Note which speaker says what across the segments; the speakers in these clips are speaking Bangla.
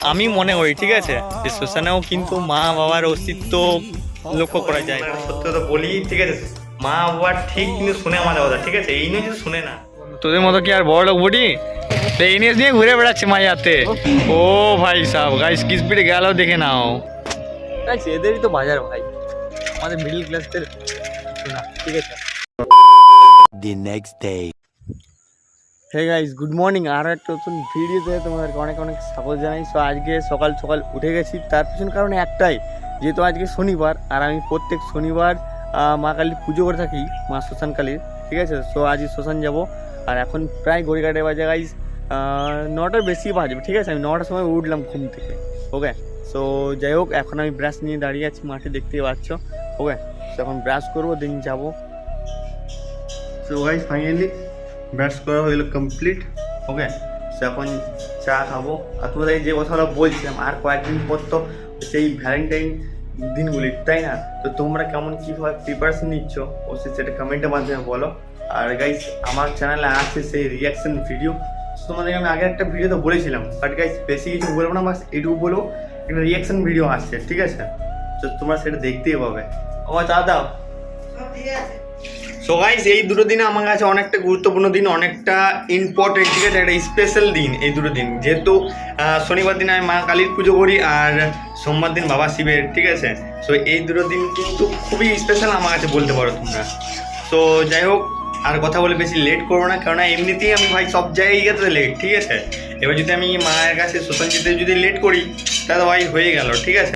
Speaker 1: আমি মনে করি ঠিক আছে? যে শ্মশানেও কিন্তু মা বাবার অস্তিত্ব লক্ষ্য করা যায়। সত্য তো বলি ঠিক আছে? মা বাবার ঠিক কিন্তু শুনে আমাদের কথা ঠিক আছে? এই নিয়ে যদি শুনে না। তোদের মতো কি আর বড় লোক বুড়ি? তো এই নিয়ে নিয়ে ঘুরে বেড়াচ্ছে মায়াতে ও ভাই সাহ গাইস কি স্পিডে গেল দেখে নাও। গাইস এদেরই তো বাজার ভাই। আমাদের মিডল ক্লাসদের না ঠিক আছে?
Speaker 2: The next day.
Speaker 1: Hey guys good morning আর একটা নতুন ভিডিওতে তোমাদেরকে অনেক অনেক স্বাগত জানাই। সো আজকে সকাল সকাল উঠে গেছি। তার পিছন কারণ একটাই, যেহেতু আজকে শনিবার, আর আমি প্রত্যেক শনিবার মা কালীর পুজো করে থাকি, মা শ্মশান কালীর, ঠিক আছে? সো আজ শ্মশান যাব। আর এখন প্রায় গড়িঘাটে বাজে গাইস নটার বেশি বাজবে, ঠিক আছে? আমি নটার সময় উঠলাম ঘুম থেকে ওকে সো যাই হোক, এখন আমি ব্রাশ নিয়ে দাঁড়িয়ে আছি, মাঠে দেখতেই পাচ্ছ ওকে এখন ব্রাশ করব দিন যাব। সো গাইস ফাইনালি ব্রাশ করা হয়ে হলো কমপ্লিট ওকে সো এখন চা খাব। আর তোমাদের যে কথাগুলো বলছিলাম, আর কয়েকদিন পর তো সেই ভ্যালেন্টাইন দিনগুলি, তাই না? তো তোমরা কেমন কীভাবে প্রিপারেশন নিচ্ছ, অবশ্যই সেটা কমেন্টের মাধ্যমে বলো। আর গাইস আমার চ্যানেলে আছে সেই রিয়াকশন ভিডিও তোমাদের আমি আগে একটা ভিডিও তো বলেছিলাম বাট গাইস বেশি কিছু বলব না, বাস এটুকু বলব। একটা রিয়াকশন ভিডিও আসছে, ঠিক আছে? তো তোমরা সেটা দেখতেই পাবে। ও চা দাও সো গাইস এই দুটো দিন আমার কাছে অনেকটা গুরুত্বপূর্ণ দিন, অনেকটা ইম্পর্টেন্ট ঠিক আছে? একটা স্পেশাল দিন এই দুটো দিন। যেহেতু শনিবার দিন আমি মা কালীর পুজো করি আর সোমবার দিন বাবা শিবের, ঠিক আছে? সো এই দুটো দিন কিন্তু খুবই স্পেশাল আমার কাছে বলতে পারো তোমরা। তো যাই হোক, আর কথা বলে বেশি লেট করব না, কেননা এমনিতেই আমি ভাই সব জায়গায় লেট ঠিক আছে? এবার যদি আমি মায়ের কাছে যেতে যদি লেট করি, তাহলে ভাই হয়ে গেল, ঠিক আছে?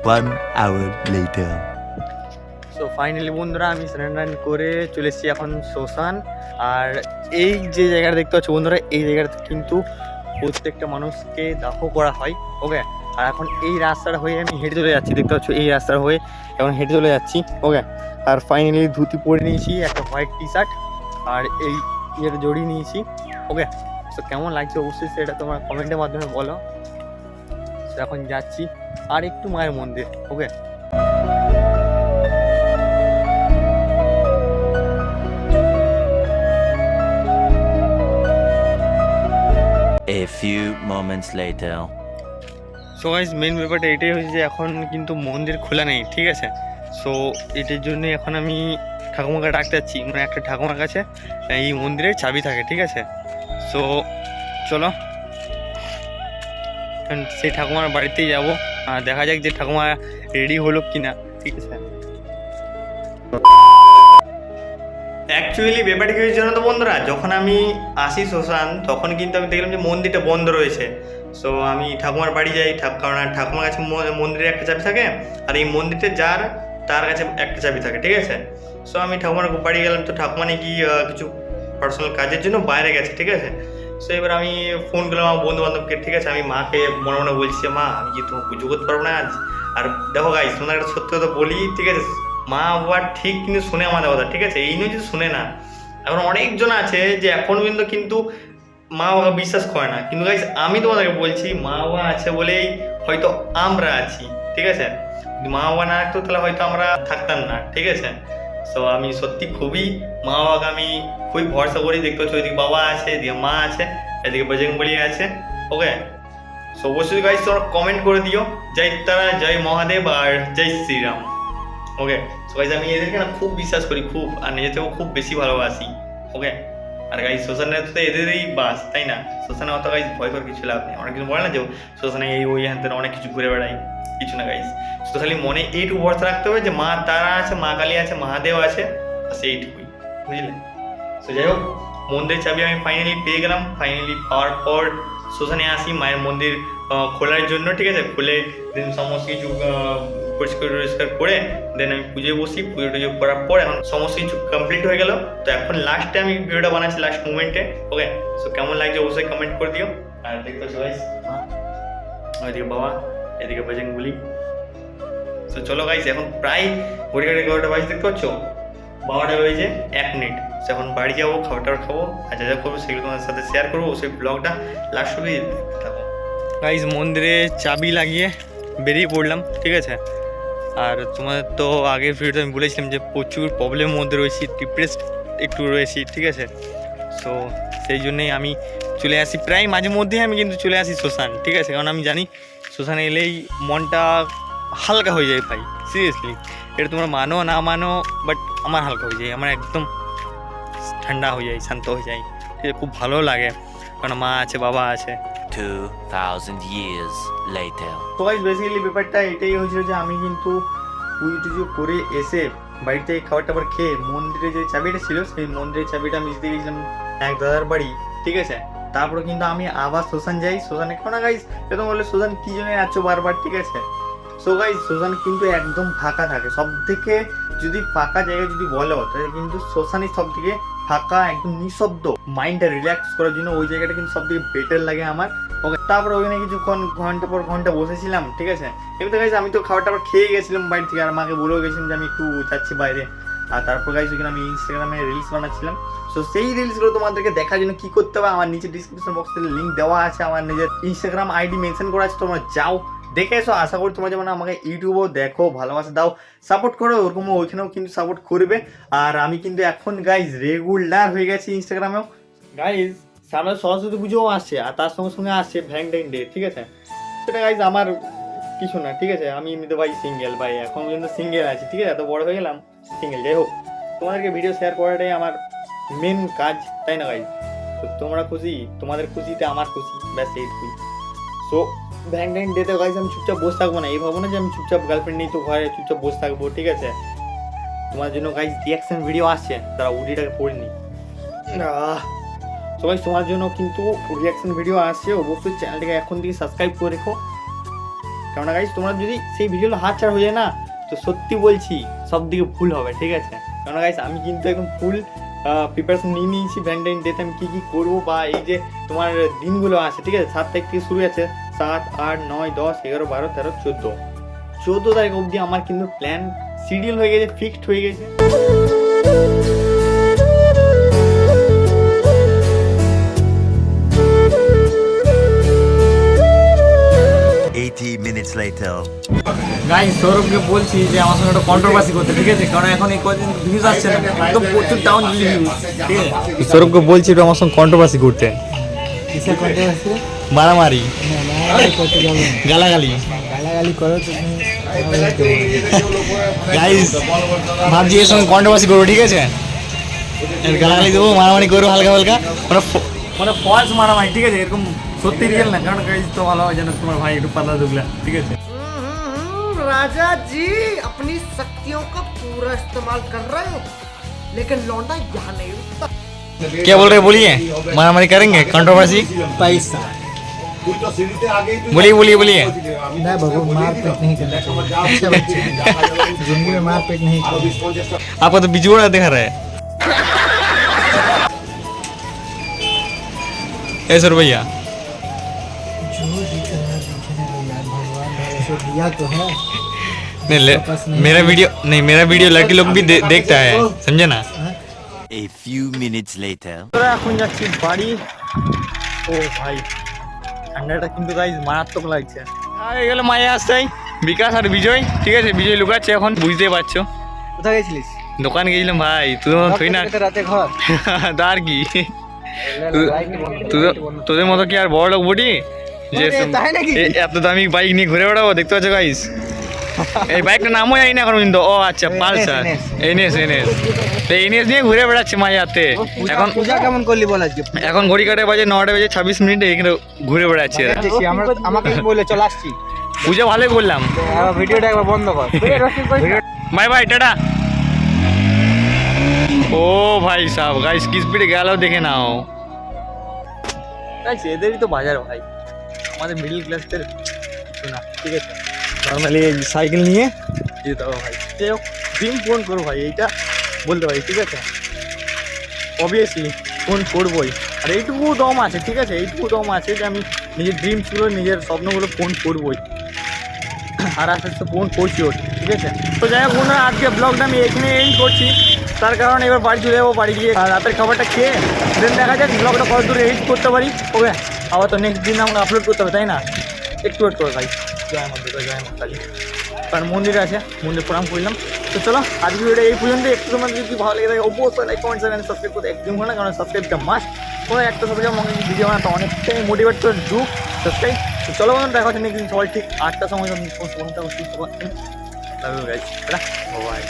Speaker 1: ফাইনালি বন্ধুরা আমি স্নান করে চলে এসেছি এখন শ্মশান। আর এই যে জায়গাটা দেখতে পাচ্ছ বন্ধুরা, এই জায়গাটা কিন্তু প্রত্যেকটা মানুষকে দাহ করা হয় ওকে আর এখন এই রাস্তাটা হয়ে আমি হেঁটে চলে যাচ্ছি, দেখতে পাচ্ছ? এই রাস্তাটা হয়ে এখন হেঁটে চলে যাচ্ছি ওকে আর ফাইনালি ধুতি পরে নিয়েছি, একটা হোয়াইট টি শার্ট আর এই ইয়েটা জড়িয়ে নিয়েছি ওকে তো কেমন লাগছে অবশ্যই সেটা তোমার কমেন্টের মাধ্যমে বলো। এখন যাচ্ছি আর একটু মায়ের মন্দির okay
Speaker 2: A few moments later.
Speaker 1: So guys main ব্যাপারটা এটাই হচ্ছে যে এখন কিন্তু মন্দির খোলা নেই, ঠিক আছে? সো এটার জন্যই এখন আমি ঠাকুমাকে ডাকতে যাচ্ছি। মানে একটা ঠাকুমার কাছে এই মন্দিরের চাবি থাকে, ঠিক আছে? সো চলো। সেই ঠাকুমার বাড়িতেই যাব। দেখা যাক যে ঠাকুমা রেডি হলো কি না ঠিক আছে? অ্যাকচুয়ালি ব্যাপারটা কি জানো তো বন্ধুরা? যখন আমি আসি শ্মশান, তখন কিন্তু আমি দেখলাম যে মন্দিরটা বন্ধ রয়েছে। সো আমি ঠাকুমার বাড়ি যাই কারণ ঠাকুমার কাছে মন্দিরে একটা চাবি থাকে, আর এই মন্দিরতে যার, তার কাছে একটা চাবি থাকে, ঠিক আছে? সো আমি ঠাকুমার বাড়ি গেলাম, তো ঠাকুমা নাকি কিছু পার্সোনাল কাজের জন্য বাইরে গেছে, ঠিক আছে? সো এবার আমি ফোন করলাম আমার বন্ধু বান্ধবকে ঠিক আছে? আমি মাকে মনে মনে বলছি, মা, আমি যে তোমার পুজো করতে পারব না আজ? আর দেখো গাই তোমার একটা সত্যি কথা বলি, ঠিক আছে? মা বাবা ঠিক কিন্তু শুনে আমাদের কথা, ঠিক আছে? এই নিয়ে যদি শুনে না। এখন অনেকজন আছে যে এখন পর্যন্ত কিন্তু মা বাবা বিশ্বাস করে না। কিন্তু গাইস আমি তোমাদেরকে বলছি, মা বাবা আছে বলেই হয়তো আমরা আছি, ঠিক আছে? মা বাবা না থাকতো, তাহলে হয়তো আমরা থাকতাম না, ঠিক আছে? সো আমি সত্যি খুবই মা বাবাকে আমি খুবই ভরসা করি, দেখতে পাচ্ছি ওইদিকে বাবা আছে, এদিকে মা আছে, এদিকে বজরংবলী আছে ওকে সো অবশ্যই গাইস তোমরা কমেন্ট করে দিও। জয় তারা, জয় মহাদেব আর জয় শ্রীরাম। ওকে সো গাইস আমি এদেরকে না খুব বিশ্বাস করি, খুব, আর নিজেতেও খুব বেশি ভালোবাসি। ওকে আর গাইস শ্মশানে তো এদেরই বাস, তাই না? শ্মশানে অত গাইস ভয় করার কিছু লাভ নেই। অনেক কিছু বলে না যে শ্মশানে এই, ওই হ্যান অনেক কিছু ঘুরে বেড়াই কিছু না গাইস শুধু খালি মনে এইটুকু ভরসা রাখতে হবে যে, মা, তারা আছে, মা কালী আছে, মহাদেব আছে, বাস এইটুকুই। বুঝলে? তো যাই হোক, মন্দিরের চাবি আমি ফাইনালি পেয়ে গেলাম। ফাইনালি পাওয়ার পর শ্মশানে আসি মায়ের মন্দির খোলার জন্য, ঠিক আছে? খুলে সমস্ত কিছু পরিষ্কার টরিষ্কার করে দেন আমি পুজোয় বসি, পুজো টুজো করার পর এখন সমস্ত কিছু কমপ্লিট হয়ে গেল। তো এখন লাস্টে আমি ভিডিওটা বানাচ্ছি লাস্ট মুমেন্টে ওকে সো কেমন লাগছে অবশ্যই কমেন্ট করে দিও। আর দেখতে পাচ্ছ গাইস ওইদিকে বাবা, এদিকে বাজেন বলি তো চলো গাইস এখন প্রায় ঘড়িঘাটে এগারোটা বাজে, দেখতে পাচ্ছ? বারোটা বেজে এক মিনিট এখন বাড়ি যাব, খাবার খাব, আর যা যা করব সেগুলো তোমাদের সাথে শেয়ার করব সেই ব্লগটা লাস্ট অব্দি দেখতে থাকো। গাইজ মন্দিরে চাবি লাগিয়ে বেরিয়ে পড়লাম, ঠিক আছে? আর তোমাদের তো আগের ভিডিওতে আমি বলেছিলাম যে প্রচুর প্রবলেমের মধ্যে রয়েছি ডিপ্রেস একটু রয়েছি, ঠিক আছে? সো সেই জন্যেই আমি চলে আসি। প্রায় মাঝে মধ্যেই আমি কিন্তু চলে আসি শ্মশান, ঠিক আছে? কারণ আমি জানি শ্মশানে এলেই মনটা হালকা হয়ে যায় ভাই সিরিয়াসলি এটা তোমরা মানো, না মানো বাট আমার হালকা হয়ে যায়, আমার একদম ঠান্ডা হয়ে যায়, শান্ত হয়ে যায়? খুব ভালো লাগে। কারণ মা আছে, বাবা আছে।
Speaker 2: 2,000 years later.
Speaker 1: তো গাইজ বেসিক্যালি ব্যাপারটা এটাই হয়েছিল যে আমি কিন্তু পুজো টুজো করে এসে বাড়িতে খাবার টাবার খেয়ে মন্দিরে যে চাবিটা ছিল সেই মন্দিরের চাবিটা আমি দিতে গেছিলাম এক দাদার বাড়ি ঠিক আছে? তারপরে কিন্তু আমি আবার শ্মশান যাই। শ্মশানে কেন গাইজ এরকম বলে শ্মশান কি জন্য যাচ্ছ বারবার? ঠিক আছে? সো গাইজ শ্মশান কিন্তু একদম ফাঁকা থাকে। সব থেকে যদি ফাঁকা জায়গা যদি বলো তাহলে কিন্তু শ্মশানই সব থেকে ফাঁকা একদম নিঃশব্দ। মাইন্ডটা রিল্যাক্স করার জন্য ওই জায়গাটা কিন্তু সব থেকে বেটার লাগে আমার। ওকে তারপর ওখানে কিছুক্ষণ ঘণ্টা পর ঘণ্টা বসেছিলাম, ঠিক আছে? এমনিতে গাইজ আমি তো খাবার টাবার খেয়ে গেছিলাম বাড়ি থেকে, আর মাকে বলেও গেছিলাম যে আমি একটু যাচ্ছি বাইরে। আর তারপর গাইজ ওখানে আমি ইনস্টাগ্রামে রিলস বানাচ্ছিলাম। সো সেই রিলসগুলো তোমাদেরকে দেখার জন্য কী করতে হবে? আমার নিচে ডিসক্রিপশন বক্সে লিঙ্ক দেওয়া আছে, আমার নিজের ইনস্টাগ্রাম আইডি মেনশন করা আছে, তোমরা যাও। দেখে এসো, আশা করি তোমরা যেমন আমাকে ইউটিউবেও দেখো, ভালোবাসা দাও সাপোর্ট করো ওরকম ওইখানেও কিন্তু সাপোর্ট করবে। আর আমি কিন্তু এখন গাইজ রেগুলার হয়ে গেছি ইনস্টাগ্রামেও গাইজ সামনে সরস্বতী পুজোও আসছে, আর তার সঙ্গে সঙ্গে আসছে ভ্যালেন্টাইন ডে ঠিক আছে? সেটা গাইজ আমার কিছু না, ঠিক আছে? আমি এমনিতে ভাই সিঙ্গেল ভাই, এখন পর্যন্ত সিঙ্গেল আছি, ঠিক আছে? এত বড় হয়ে গেলাম সিঙ্গেল যাই হোক। তোমাদেরকে ভিডিও শেয়ার করাটাই আমার মেন কাজ, তাই না গাইজ তো তোমরা খুশি, তোমাদের খুশিতে আমার খুশি, ব্যাস, এইটুকুই। সো ভ্যালেন্টাইন ডেতে গাইজ আমি চুপচাপ বসে থাকব না। এই ভাবো না যে আমি চুপচাপ গার্লফ্রেন্ড নেই তো ঘরে চুপচাপ বসে থাকব ঠিক আছে? তোমার জন্য গাইজ রিয়াকশন ভিডিও আসছে তারা উডিটাকে পড়িনি আহ সবাই তোমার জন্য কিন্তু রিয়াকশন ভিডিও আসছে অবশ্যই চ্যানেলটাকে এখন থেকে সাবস্ক্রাইব করে রেখো। কেননা গাইজ তোমরা যদি সেই ভিডিওগুলো হাত ছাড়া হয়ে যায় না তো সত্যি বলছি সব দিকে ভুল হবে ঠিক আছে? কেননা গাইজ আমি কিন্তু এখন ফুল প্রিপারেশন নিয়ে নিয়েছি ভ্যালেন্টাইন ডেতে আমি কী কী করব বা এই যে তোমার দিনগুলো আছে ঠিক আছে? সাত তারিখ থেকে শুরু আছে। সাত আট নয় দশ এগারো বারো তেরো চোদ্দ। চোদ্দ তারিখ অবধি আমার কিন্তু প্ল্যান শিডিউল হয়ে গেছে ফিক্সড হয়ে গেছে. গাই সৌরভকে বলছি যে আমার সঙ্গে একটা কন্ট্রোভার্সি করতে ঠিক আছে? কারণ এখন এই কদিন ভিউজ আসছে না। একদম প্রচুর ডাউন ভিউজ ঠিক আছে? সৌরভকে বলছি একটু আমার সঙ্গে কন্ট্রোভার্সি করতে।
Speaker 3: কিসের কন্ট্রোভার্সি
Speaker 1: মারামারি
Speaker 3: করতে যাবো না।
Speaker 1: গালাগালি
Speaker 3: গালাগালি করো তুমি
Speaker 1: গাইস ভাবছি এর সঙ্গে কন্ট্রোভার্সি করবো ঠিক আছে এর গালাগালি দেবো মারামারি করবো হালকা হালকা মানে ফ- মানে ফলস মারামারি ঠিক আছে এরকম সত্যি রিয়েল না কারণ গাইস তো ভালো হয় যেন তোমার ভাই একটু পাতলা দুগলা ঠিক আছে
Speaker 4: हम्म, राजा जी अपनी शक्तियों का पूरा इस्तेमाल कर रहे हो लेकिन लौंडा यहाँ नहीं रुकता
Speaker 1: क्या बोल रहे हैं बोलिए मारामारी करेंगे कंट्रोवर्सी
Speaker 3: पैसा
Speaker 1: बोलिए बोलिए बोलिए
Speaker 3: नहीं बाबू मारपीट नहीं करना चाहिए अच्छा बच्चे जिंदगी में मारपीट नहीं करना
Speaker 1: आपको तो बिजोड़ा दिखा रहा है ऐसा भैया
Speaker 3: जो दिख रहा है दिखने दो यार भगवान भरोसे दिया तो है
Speaker 1: नहीं ले,
Speaker 3: वापस नहीं
Speaker 1: मेरा वीडियो नहीं मेरा वीडियो लड़की लोग भी दे, देखता है समझे ना
Speaker 2: A few minutes later.
Speaker 1: তোরা এখন যাচ্ছি বাড়ি ও ভাই ঠান্ডাটা কিন্তু গাইজ মারাত্মক লাগছে। আর এগুলো মায়ে আসতেই বিকাশ আর বিজয় ঠিক আছে? বিজয় লুকাচ্ছে এখন বুঝতে পারছ।
Speaker 3: কোথায় গেছিলিস?
Speaker 1: দোকান গেছিলাম ভাই তুই থই না।
Speaker 3: রাতে ঘর?
Speaker 1: তার কি। তোদের মতো কি আর বড় লোক বটি যে এত দামি বাইক নিয়ে ঘুরে বেড়াবো দেখতে পাচ্ছ গাইস এই বাইকটার নামও জানি না এখন কিন্তু। ও আচ্ছা পালসার। এনএস এনএস তো এনএস নিয়ে ঘুরে বেড়াচ্ছে মায়াতে এখন
Speaker 3: পূজা কেমন করলি বল আজকে?
Speaker 1: এখন ঘড়ি কাটে বাজে নটা বাজে ছাব্বিশ মিনিটে এখানে ঘুরে বেড়াচ্ছে
Speaker 3: আমাকে বলে চল আসছি।
Speaker 1: পূজা ভালোই করলাম।
Speaker 3: ভিডিওটা একবার বন্ধ কর।
Speaker 1: Bye bye tata. ও ভাই সাহেব গাইস কি স্পিডে গেল দেখে নাও। গাইস এদেরই তো বাজার ভাই। আমাদের মিডল ক্লাসদের না ঠিক আছে। নর্মালি সাইকেল নিয়ে যেতে হবে ভাই। যাই হোক ড্রিম ফোন করো ভাই, এইটা বলতে পারি, ঠিক আছে? অবভিয়াসলি ফোন করবোই। আর এইটুকু দম আছে, ঠিক আছে? এইটুকু দম আছে যে আমি নিজের ড্রিমসগুলো নিজের স্বপ্নগুলো ফোন করবোই। আর আস্তে আস্তে ফোন করছি ওর, ঠিক আছে? তো যাই হোক বন্ধুরা, আজকে ব্লগটা আমি এখানে এই করছি। তার কারণে এবার বাড়ি চলে যাব, বাড়ি গিয়ে রাতের খাবারটা খেয়ে দেন দেখা যাক ব্লগটা কত দূর এডিট করতে পারি। ওকে আবার তো নেক্সট দিন আমাকে আপলোড করতে হবে, তাই না? একটু ওয়েট করো ভাই। কারণ মন্দির আছে, মন্দির প্রণাম করলাম। তো চলো আজকে ভিডিও এই পর্যন্ত একটু তোমাদের যদি ভালো লেগে থাকে, অবশ্যই লাইক কমেন্ট চ্যানেল সাবস্ক্রাইব করতে একদম না, কারণ সাবস্ক্রাইবটা মাস্ট কোনো একটা সাবজেক্ট আমাকে ভিডিও বানাতে অনেকটাই মোটিভেট করে ডু সাবস্ক্রাইব তো চলো বলুন দেখা হচ্ছে নেক্সট দিন সবাই ঠিক আটটার সময়। বন্ধুরা সুস্থ পাচ্ছেন লাভ ইউ বাই